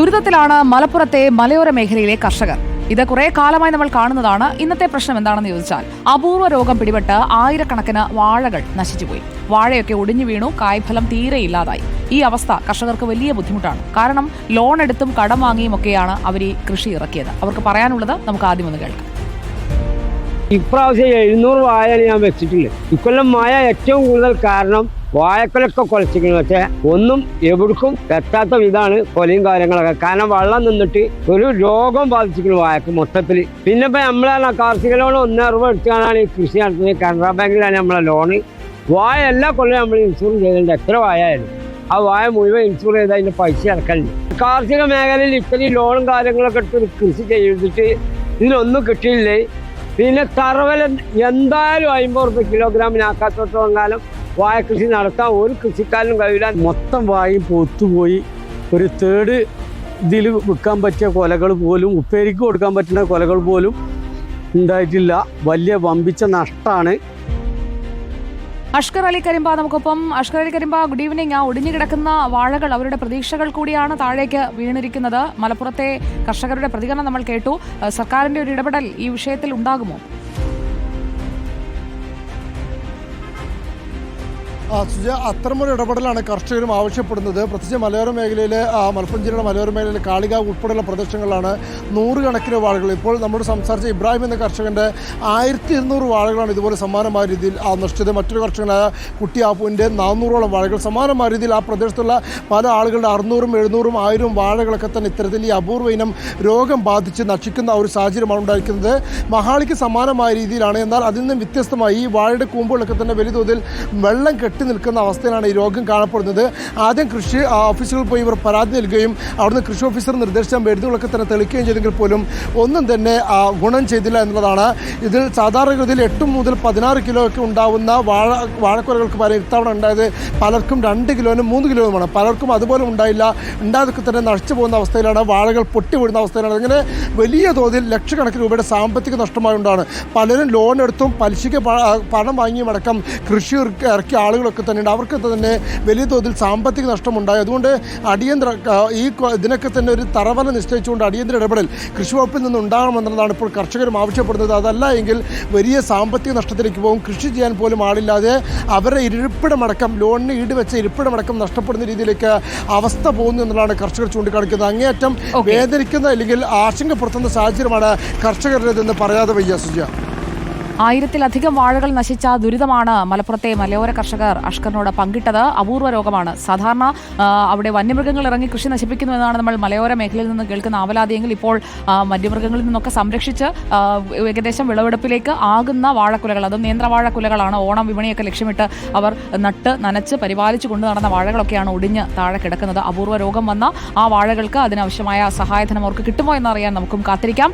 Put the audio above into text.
ദുരിതത്തിലാണ് മലപ്പുറത്തെ മലയോര മേഖലയിലെ കർഷകർ. ഇത് കുറെ കാലമായി നമ്മൾ കാണുന്നതാണ്. ഇന്നത്തെ പ്രശ്നം എന്താണെന്ന് ചോദിച്ചാൽ അപൂർവ രോഗം പിടിപെട്ട് ആയിരക്കണക്കിന് വാഴകൾ നശിച്ചുപോയി. വാഴയൊക്കെ ഒടിഞ്ഞു വീണു കായ്ഫലം തീരെ ഇല്ലാതായി. ഈ അവസ്ഥ കർഷകർക്ക് വലിയ ബുദ്ധിമുട്ടാണ്. കാരണം ലോൺ എടുത്തും കടം വാങ്ങിയും ഒക്കെയാണ് അവർ ഈ കൃഷി ഇറക്കിയത്. അവർക്ക് പറയാനുള്ളത് നമുക്ക് ആദ്യം ഒന്ന് കേൾക്കാം. ഇപ്രാവശ്യം എഴുന്നൂറ് വാഴയാണ് ഞാൻ വെച്ചിട്ടില്ല ഇക്കൊല്ലം മഴ ഏറ്റവും കൂടുതൽ കാരണം വാഴക്കൊലൊക്കെ കുലച്ചിരിക്കുന്നത് പക്ഷേ ഒന്നും എവിടേക്കും എത്താത്ത വിധമാണ് കൊലയും കാര്യങ്ങളൊക്കെ. കാരണം വെള്ളം നിന്നിട്ട് ഒരു രോഗം ബാധിച്ചിരിക്കുന്നു വാഴക്ക് മൊത്തത്തിൽ. പിന്നെ ഇപ്പം നമ്മളെ കാർഷിക ലോൺ ഒന്നര രൂപ എടുത്തുകൊണ്ടാണ് ഈ കൃഷി നടത്തുന്നത്. കാനറ ബാങ്കിലാണ് നമ്മളെ ലോണ്. വായ എല്ലാ കൊല്ലം നമ്മൾ ഇൻഷുർ ചെയ്തിട്ടുണ്ട്. എത്ര വാഴയായാലും ആ വായ മുഴുവൻ ഇൻഷുർ ചെയ്ത് അതിന്റെ പൈസ അടക്കലുണ്ട് കാർഷിക മേഖലയിൽ ഇത്രയും ലോണും കാര്യങ്ങളൊക്കെ എടുത്ത് കൃഷി ചെയ്തിട്ട് ഇതിനൊന്നും കിട്ടിയില്ലേ? പിന്നെ തറവല എന്തായാലും അമ്പത് റുപ്യ കിലോഗ്രാമിനാക്കാത്തോളം കാലം വാഴ കൃഷി നടത്താൻ ഒരു കൃഷിക്കാരനും കഴിയില്ല. മൊത്തം വായും പൊത്തുപോയി. ഒരു തേർഡ് ഇതിൽ വിൽക്കാൻ പറ്റിയ കൊലകൾ പോലും ഉപ്പേരിക്ക് കൊടുക്കാൻ പറ്റുന്ന കൊലകൾ പോലും ഉണ്ടായിട്ടില്ല. വലിയ വമ്പിച്ച നഷ്ടമാണ്. അഷ്കർ അലി കരിമ്പ നമുക്കൊപ്പം. അഷ്കർ അലി കരിമ്പ ഗുഡ് ഈവനിങ് ആ ഒടിഞ്ഞു കിടക്കുന്ന വാഴകൾ അവരുടെ പ്രതീക്ഷകൾ കൂടിയാണ് താഴേക്ക് വീണിരിക്കുന്നത്. മലപ്പുറത്തെ കർഷകരുടെ പ്രതികരണം നമ്മൾ കേട്ടു. സർക്കാരിന്റെ ഒരു ഇടപെടൽ ഈ വിഷയത്തിൽ ഉണ്ടാകുമോ? സുജ അത്തരമൊരു ഇടപെടലാണ് കർഷകരും ആവശ്യപ്പെടുന്നത്. പ്രത്യേകിച്ച് മലയോര മേഖലയിലെ മലപ്പുറം ജില്ലയുടെ മലയോര മേഖലയിലെ കാളികാവ് ഉൾപ്പെടെയുള്ള പ്രദേശങ്ങളിലാണ് നൂറുകണക്കിന് വാഴകൾ ഇപ്പോൾ നമ്മൾ സംസാരിച്ച ഇബ്രാഹിം എന്ന കർഷകന്റെ ആയിരത്തി ഇരുന്നൂറ് വാഴകളാണ് ഇതുപോലെ സമാനമായ രീതിയിൽ നശിച്ചത്. മറ്റൊരു കർഷകനായ കുട്ടിയാപ്പുവിന്റെ നാനൂറോളം വാഴകൾ സമാനമായ രീതിയിൽ ആ പ്രദേശത്തുള്ള പല ആളുകളുടെ അറുന്നൂറും എഴുന്നൂറും ആയിരം വാഴകളൊക്കെ തന്നെ ഇത്തരത്തിൽ ഈ അപൂർവ ഇനം രോഗം ബാധിച്ച് നശിക്കുന്ന ഒരു സാഹചര്യമാണ് ഉണ്ടായിരിക്കുന്നത്. മഹാളിക്ക് സമാനമായ രീതിയിലാണ്. എന്നാൽ അതിൽ നിന്നും വ്യത്യസ്തമായി ഈ വാഴയുടെ കൂമ്പുകളൊക്കെ തന്നെ വലിയ തോതിൽ വെള്ളം കെട്ടി നിൽക്കുന്ന അവസ്ഥയിലാണ് ഈ രോഗം കാണപ്പെടുന്നത്. ആദ്യം കൃഷി ഓഫീസുകളിൽ പോയി ഇവർ പരാതി നൽകുകയും അവിടുന്ന് കൃഷി ഓഫീസർ നിർദ്ദേശിച്ച മരുന്നുകളൊക്കെ തന്നെ തെളിക്കുകയും ചെയ്തെങ്കിൽ പോലും ഒന്നും തന്നെ ഗുണം ചെയ്തില്ല എന്നുള്ളതാണ്. ഇതിൽ സാധാരണഗതിയിൽ എട്ട് മുതൽ പതിനാറ് കിലോ ഒക്കെ ഉണ്ടാവുന്ന വാഴ വാഴക്കുലകൾക്ക് പകരം ഇത്തവണ ഉണ്ടായത് പലർക്കും രണ്ട് കിലോനും മൂന്ന് കിലോയുമാണ്. പലർക്കും അതുപോലെ ഉണ്ടായില്ല. ഉണ്ടാതൊക്കെ തന്നെ നശിച്ചു പോകുന്ന അവസ്ഥയിലാണ്. വാഴകൾ പൊട്ടി വീഴുന്ന അവസ്ഥയിലാണ്. അങ്ങനെ വലിയ തോതിൽ ലക്ഷക്കണക്കിന് രൂപയുടെ സാമ്പത്തിക നഷ്ടമായുണ്ടാണ്. പലരും ലോൺ എടുത്തും പലിശയ്ക്ക് പണം വാങ്ങിയും അടക്കം കൃഷി ഇറക്കിയ ഇറക്കിയ ആളുകളൊക്കെ തന്നെയുണ്ട്. അവർക്ക് തന്നെ വലിയ തോതിൽ സാമ്പത്തിക നഷ്ടമുണ്ടായി. അതുകൊണ്ട് അടിയന്തര ഈ ഇതിനൊക്കെ തന്നെ ഒരു തറവല നിശ്ചയിച്ചുകൊണ്ട് അടിയന്തര ഇടപെടൽ കൃഷി വകുപ്പിൽ നിന്ന് ഉണ്ടാകണമെന്നുള്ളതാണ് ഇപ്പോൾ കർഷകരും ആവശ്യപ്പെടുന്നത്. അതല്ല എങ്കിൽ വലിയ സാമ്പത്തിക നഷ്ടത്തിലേക്ക് പോകും. കൃഷി ചെയ്യാൻ പോലും ആളില്ലാതെ അവരുടെ ഇരിപ്പിടമടക്കം ലോണിന് ഈടുവെച്ച ഇരിപ്പിടമടക്കം നഷ്ടപ്പെടുന്ന രീതിയിലേക്ക് അവസ്ഥ പോകുന്നു എന്നുള്ളതാണ് കർഷകർ ചൂണ്ടിക്കാണിക്കുന്നത്. അങ്ങേയറ്റം വേദനിക്കുന്ന അല്ലെങ്കിൽ ആശങ്കപ്പെടുത്തുന്ന സാഹചര്യമാണ് കർഷകരുടേതെന്ന് പറയാതെ വയ്യ സുജ ആയിരത്തിലധികം വാഴകൾ നശിച്ച ദുരിതമാണ് മലപ്പുറത്തെ മലയോര കർഷകർ അഷ്കറിനോട് പങ്കിട്ടത് അപൂർവ രോഗമാണ്. സാധാരണ അവിടെ വന്യമൃഗങ്ങൾ ഇറങ്ങി കൃഷി നശിപ്പിക്കുന്നു എന്നാണ് നമ്മൾ മലയോര മേഖലയിൽ നിന്ന് കേൾക്കുന്ന ആവലാതിയെങ്കിൽ ഇപ്പോൾ വന്യമൃഗങ്ങളിൽ നിന്നൊക്കെ സംരക്ഷിച്ച് ഏകദേശം വിളവെടുപ്പിലേക്ക് ആകുന്ന വാഴക്കുലകൾ അതും നേന്ത്രവാഴക്കുലകളാണ് ഓണം വിപണിയൊക്കെ ലക്ഷ്യമിട്ട് അവർ നട്ട് നനച്ച് പരിപാലിച്ചു കൊണ്ടു നടന്ന വാഴകളൊക്കെയാണ് ഒടിഞ്ഞ് താഴെ കിടക്കുന്നത്. അപൂർവ രോഗം വന്ന ആ വാഴകൾക്ക് അതിനാവശ്യമായ സഹായധനം അവർക്ക് കിട്ടുമോ എന്നറിയാൻ നമുക്കും കാത്തിരിക്കാം.